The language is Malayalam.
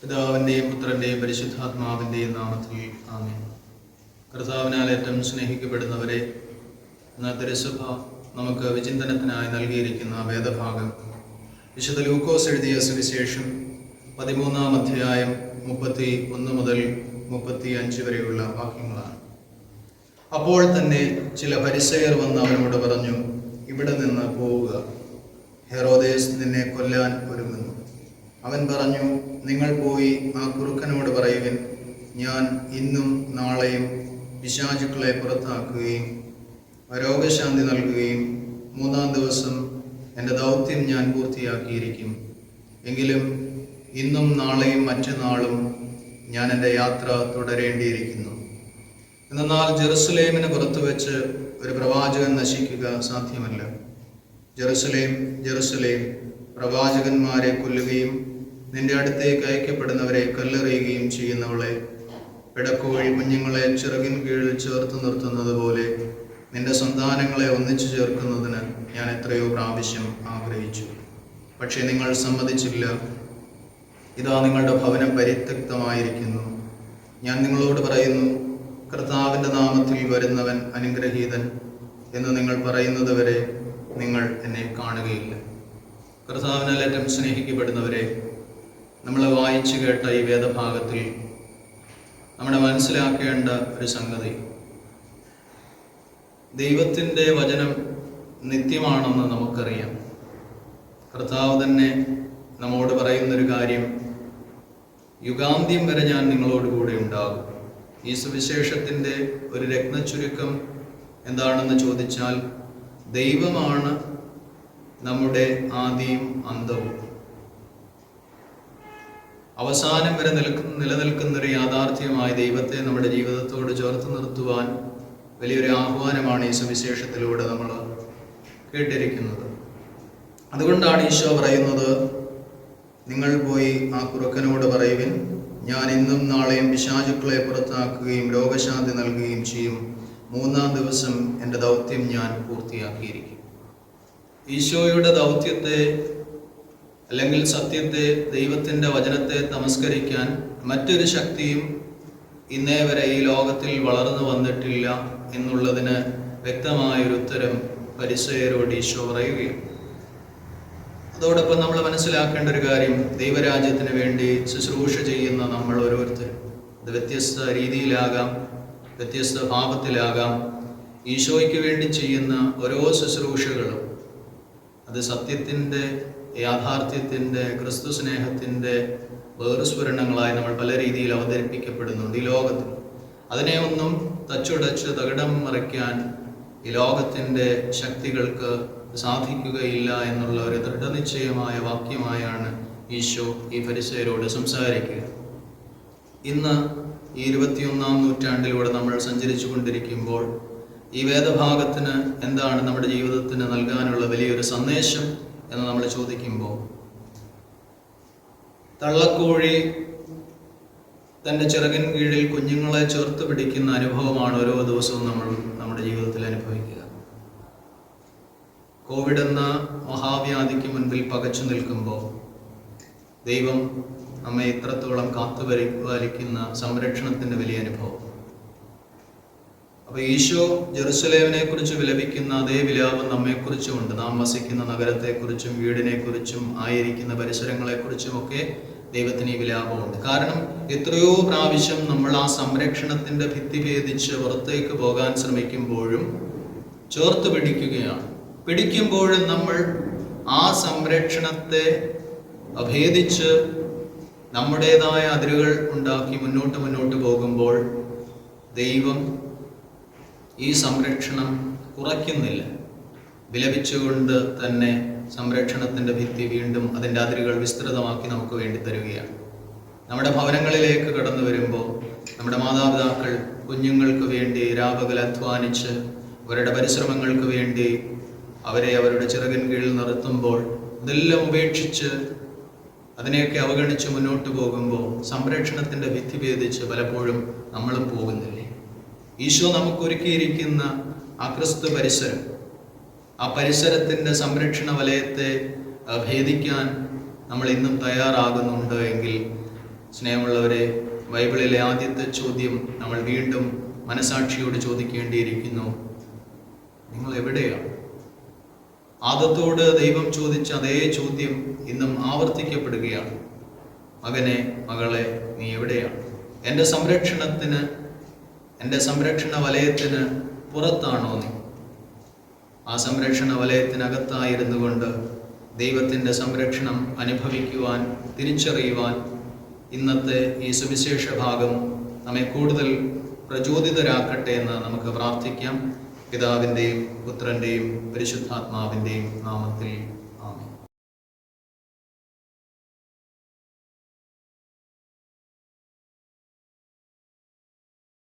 പിതാവിന്റെയും പുത്രന്റെയും പരിശുദ്ധാത്മാവിന്റെയും നാമത്തിൽ ആമേൻ. കർത്താവിനാൽ ഏറ്റവും സ്നേഹിക്കപ്പെടുന്നവരെ എന്ന തിരുസഭ നമുക്ക് വിചിന്തനത്തിനായി നൽകിയിരിക്കുന്ന വേദഭാഗം. വിശുദ്ധ ലൂക്കോസ് എഴുതിയ സുവിശേഷം പതിമൂന്നാം അധ്യായം മുപ്പത്തി ഒന്ന് മുതൽ മുപ്പത്തി അഞ്ച് വരെയുള്ള വാക്യങ്ങളാണ്. അപ്പോൾ തന്നെ ചില പരിസയർ വന്ന് അവനോട് പറഞ്ഞു ഇവിടെ നിന്ന് പോവുക. ഹെറോദേസ് നിന്നെ കൊല്ലാൻ ഒരുങ്ങുന്നു. അവൻ പറഞ്ഞു നിങ്ങൾ പോയി ആ കുറുക്കനോട് പറയുവിൻ ഞാൻ ഇന്നും നാളെയും പിശാചുക്കളെ പുറത്താക്കുകയും രോഗശാന്തി നൽകുകയും മൂന്നാം ദിവസം എന്റെ ദൗത്യം ഞാൻ പൂർത്തിയാക്കിയിരിക്കും. എങ്കിലും ഇന്നും നാളെയും മറ്റന്നാളും ഞാൻ എന്റെ യാത്ര തുടരേണ്ടിയിരിക്കുന്നു. എന്നാൽ ജെറുസലേമിന് പുറത്തു വെച്ച് ഒരു പ്രവാചകൻ നശിക്കുക സാധ്യമല്ല. ജെറുസലേം ജെറുസലേം പ്രവാചകന്മാരെ കൊല്ലുകയും നിന്റെ അടുത്തേക്ക് അയക്കപ്പെടുന്നവരെ കല്ലെറിയുകയും ചെയ്യുന്നവളെ. ഇടക്കോഴി കുഞ്ഞുങ്ങളെ ചിറകിൻ കീഴിൽ ചേർത്ത് നിർത്തുന്നത് പോലെ നിന്റെ സന്താനങ്ങളെ ഒന്നിച്ചു ചേർക്കുന്നതിന് ഞാൻ എത്രയോ പ്രാവശ്യം ആഗ്രഹിച്ചു. പക്ഷേ നിങ്ങൾ സമ്മതിച്ചില്ല. ഇതാ നിങ്ങളുടെ ഭവനം പരിത്യക്തമായിരിക്കുന്നു. ഞാൻ നിങ്ങളോട് പറയുന്നു കർത്താവിന്റെ നാമത്തിൽ വരുന്നവൻ അനുഗ്രഹീതൻ എന്ന് നിങ്ങൾ പറയുന്നത് വരെ നിങ്ങൾ എന്നെ കാണുകയില്ല. കർത്താവിനാൽ ഏറ്റവും സ്നേഹിക്കപ്പെടുന്നവരെ നമ്മൾ വായിച്ചു കേട്ട ഈ വേദഭാഗത്തിൽ നമ്മുടെ മനസ്സിലാക്കേണ്ട ഒരു സംഗതി. ദൈവത്തിന്റെ വചനം നിത്യമാണെന്ന് നമുക്കറിയാം. കർത്താവ് തന്നെ നമ്മോട് പറയുന്നൊരു കാര്യം യുഗാന്ത്യം വരെ ഞാൻ നിങ്ങളോട് കൂടെ ഉണ്ടാകും. ഈ സുവിശേഷത്തിന്റെ ഒരു രത്നച്ചുരുക്കം എന്താണെന്ന് ചോദിച്ചാൽ ദൈവമാണ് നമ്മുടെ ആദിയും അന്തവും. അവസാനം വരെ നിൽക്കുന്ന നിലനിൽക്കുന്ന ഒരു യാഥാർത്ഥ്യമായ ദൈവത്തെ നമ്മുടെ ജീവിതത്തോട് ചേർത്ത് നിർത്തുവാൻ വലിയൊരു ആഹ്വാനമാണ് ഈ സുവിശേഷത്തിലൂടെ നമ്മൾ കേട്ടിരിക്കുന്നത്. അതുകൊണ്ടാണ് ഈശോ പറയുന്നത് നിങ്ങൾ പോയി ആ കുറുക്കനോട് പറയുവിൻ ഞാൻ ഇന്നും നാളെയും പിശാചുക്കളെ പുറത്താക്കുകയും രോഗശാന്തി നൽകുകയും ചെയ്യും. മൂന്നാം ദിവസം എന്റെ ദൗത്യം ഞാൻ പൂർത്തിയാക്കിയിരിക്കും. ഈശോയുടെ ദൗത്യത്തെ അല്ലെങ്കിൽ സത്യത്തെ ദൈവത്തിന്റെ വചനത്തെ തമസ്കരിക്കാൻ മറ്റൊരു ശക്തിയും ഇന്നേ വരെ ഈ ലോകത്തിൽ വളർന്നു വന്നിട്ടില്ല എന്നുള്ളതിന് വ്യക്തമായൊരു ഉത്തരം പരിസയരോട് ഈശോ പറയുകയാണ്. അതോടൊപ്പം നമ്മൾ മനസ്സിലാക്കേണ്ട ഒരു കാര്യം ദൈവരാജ്യത്തിന് വേണ്ടി ശുശ്രൂഷ ചെയ്യുന്ന നമ്മൾ ഓരോരുത്തരും. അത് വ്യത്യസ്ത രീതിയിലാകാം വ്യത്യസ്ത ഭാവത്തിലാകാം. ഈശോയ്ക്ക് വേണ്ടി ചെയ്യുന്ന ഓരോ ശുശ്രൂഷകളും അത് സത്യത്തിന്റെ യാഥാർത്ഥ്യത്തിന്റെ ക്രിസ്തു സ്നേഹത്തിന്റെ വേറുസ്ഫുരണങ്ങളായി നമ്മൾ പല രീതിയിൽ അവതരിപ്പിക്കപ്പെടുന്നുണ്ട് ഈ ലോകത്തിൽ. അതിനെ ഒന്നും തച്ചുടച്ച് തകിടം മറിക്കാൻ ഈ ലോകത്തിന്റെ ശക്തികൾക്ക് സാധിക്കുകയില്ല എന്നുള്ള ഒരു ദൃഢനിശ്ചയമായ വാക്യമായാണ് ഈശോ ഈ പരിസയരോട് സംസാരിക്കുക. ഇന്ന് ഈ ഇരുപത്തിയൊന്നാം നൂറ്റാണ്ടിലൂടെ നമ്മൾ സഞ്ചരിച്ചു കൊണ്ടിരിക്കുമ്പോൾ ഈ വേദഭാഗത്തിന് എന്താണ് നമ്മുടെ ജീവിതത്തിന് നൽകാനുള്ള വലിയൊരു സന്ദേശം? എന്ന് നമ്മൾ ചോദിക്കുമ്പോൾ തള്ളക്കോഴി തന്റെ ചിറകിൻ കീഴിൽ കുഞ്ഞുങ്ങളെ ചേർത്ത് പിടിക്കുന്ന അനുഭവമാണ് ഓരോ ദിവസവും നമ്മൾ നമ്മുടെ ജീവിതത്തിൽ അനുഭവിക്കുക. കോവിഡ് എന്ന മഹാവ്യാധിക്ക് മുൻപിൽ പകച്ചു നിൽക്കുമ്പോൾ ദൈവം നമ്മെ ഇത്രത്തോളം കാത്തുപരിപാലിക്കുന്ന സംരക്ഷണത്തിന്റെ വലിയ അനുഭവം. അപ്പോൾ ഈശോ ജെറുസലേമിനെ കുറിച്ച് വിലപിക്കുന്ന അതേ വിലാപം നമ്മെക്കുറിച്ചുമുണ്ട് നാം വസിക്കുന്ന നഗരത്തെക്കുറിച്ചും വീടിനെക്കുറിച്ചും ആയിരിക്കുന്ന പരിസരങ്ങളെക്കുറിച്ചും ഒക്കെ ദൈവത്തിന് ഈ വിലാപമുണ്ട് കാരണം എത്രയോ പ്രാവശ്യം നമ്മൾ ആ സംരക്ഷണത്തിന്റെ ഭിത്തി ഭേദിച്ച് പുറത്തേക്ക് പോകാൻ ശ്രമിക്കുമ്പോഴും ചേർത്ത് പിടിക്കുകയാണ്. പിടിക്കുമ്പോഴും നമ്മൾ ആ സംരക്ഷണത്തെ അഭേദിച്ച് നമ്മുടേതായ അതിരുകൾ ഉണ്ടാക്കി മുന്നോട്ട് മുന്നോട്ട് പോകുമ്പോൾ ദൈവം ഈ സംരക്ഷണം കുറയ്ക്കുന്നില്ല. വിലപിച്ചുകൊണ്ട് തന്നെ സംരക്ഷണത്തിന്റെ ഭിത്തി വീണ്ടും അതിന്റെ അതിരുകൾ വിസ്തൃതമാക്കി നമുക്ക് വേണ്ടി തരികയാണ്. നമ്മുടെ ഭവനങ്ങളിലേക്ക് കടന്നു വരുമ്പോൾ നമ്മുടെ മാതാപിതാക്കൾ കുഞ്ഞുങ്ങൾക്ക് വേണ്ടി രാപകൽ അധ്വാനിച്ച് അവരുടെ പരിശ്രമങ്ങൾക്ക് വേണ്ടി അവരെ അവരുടെ ചിറകിൻ കീഴിൽ നിർത്തുമ്പോൾ ഇതെല്ലാം ഉപേക്ഷിച്ച് അതിനെയൊക്കെ അവഗണിച്ച് മുന്നോട്ട് പോകുമ്പോൾ സംരക്ഷണത്തിന്റെ ഭിത്തി ഭേദിച്ച് പലപ്പോഴും നമ്മളും പോകുന്നില്ലേ. ഈശോ നമുക്കൊരുക്കിയിരിക്കുന്ന ആ ക്രിസ്തു പരിസരം ആ പരിസരത്തിന്റെ സംരക്ഷണ വലയത്തെ ഭേദിക്കാൻ നമ്മൾ ഇന്നും തയ്യാറാകുന്നുണ്ട് എങ്കിൽ സ്നേഹമുള്ളവരെ ബൈബിളിലെ ആദ്യത്തെ ചോദ്യം നമ്മൾ വീണ്ടും മനസാക്ഷിയോട് ചോദിക്കേണ്ടിയിരിക്കുന്നു. നിങ്ങൾ എവിടെയാണ് ആദത്തോട് ദൈവം ചോദിച്ച അതേ ചോദ്യം ഇന്നും ആവർത്തിക്കപ്പെടുകയാണ്. മകനെ മകളെ നീ എവിടെയാണ് എന്റെ സംരക്ഷണത്തിന് എന്റെ സംരക്ഷണ വലയത്തിന് പുറത്താണോ നീ? ആ സംരക്ഷണ വലയത്തിനകത്തായിരുന്നു കൊണ്ട് ദൈവത്തിന്റെ സംരക്ഷണം അനുഭവിക്കുവാൻ തിരിച്ചറിയുവാൻ ഇന്നത്തെ ഈ സുവിശേഷ ഭാഗം നമ്മെ കൂടുതൽ പ്രചോദിതരാക്കട്ടെ എന്ന് നമുക്ക് പ്രാർത്ഥിക്കാം. പിതാവിന്റെയും പുത്രന്റെയും പരിശുദ്ധാത്മാവിന്റെയും നാമത്തിൽ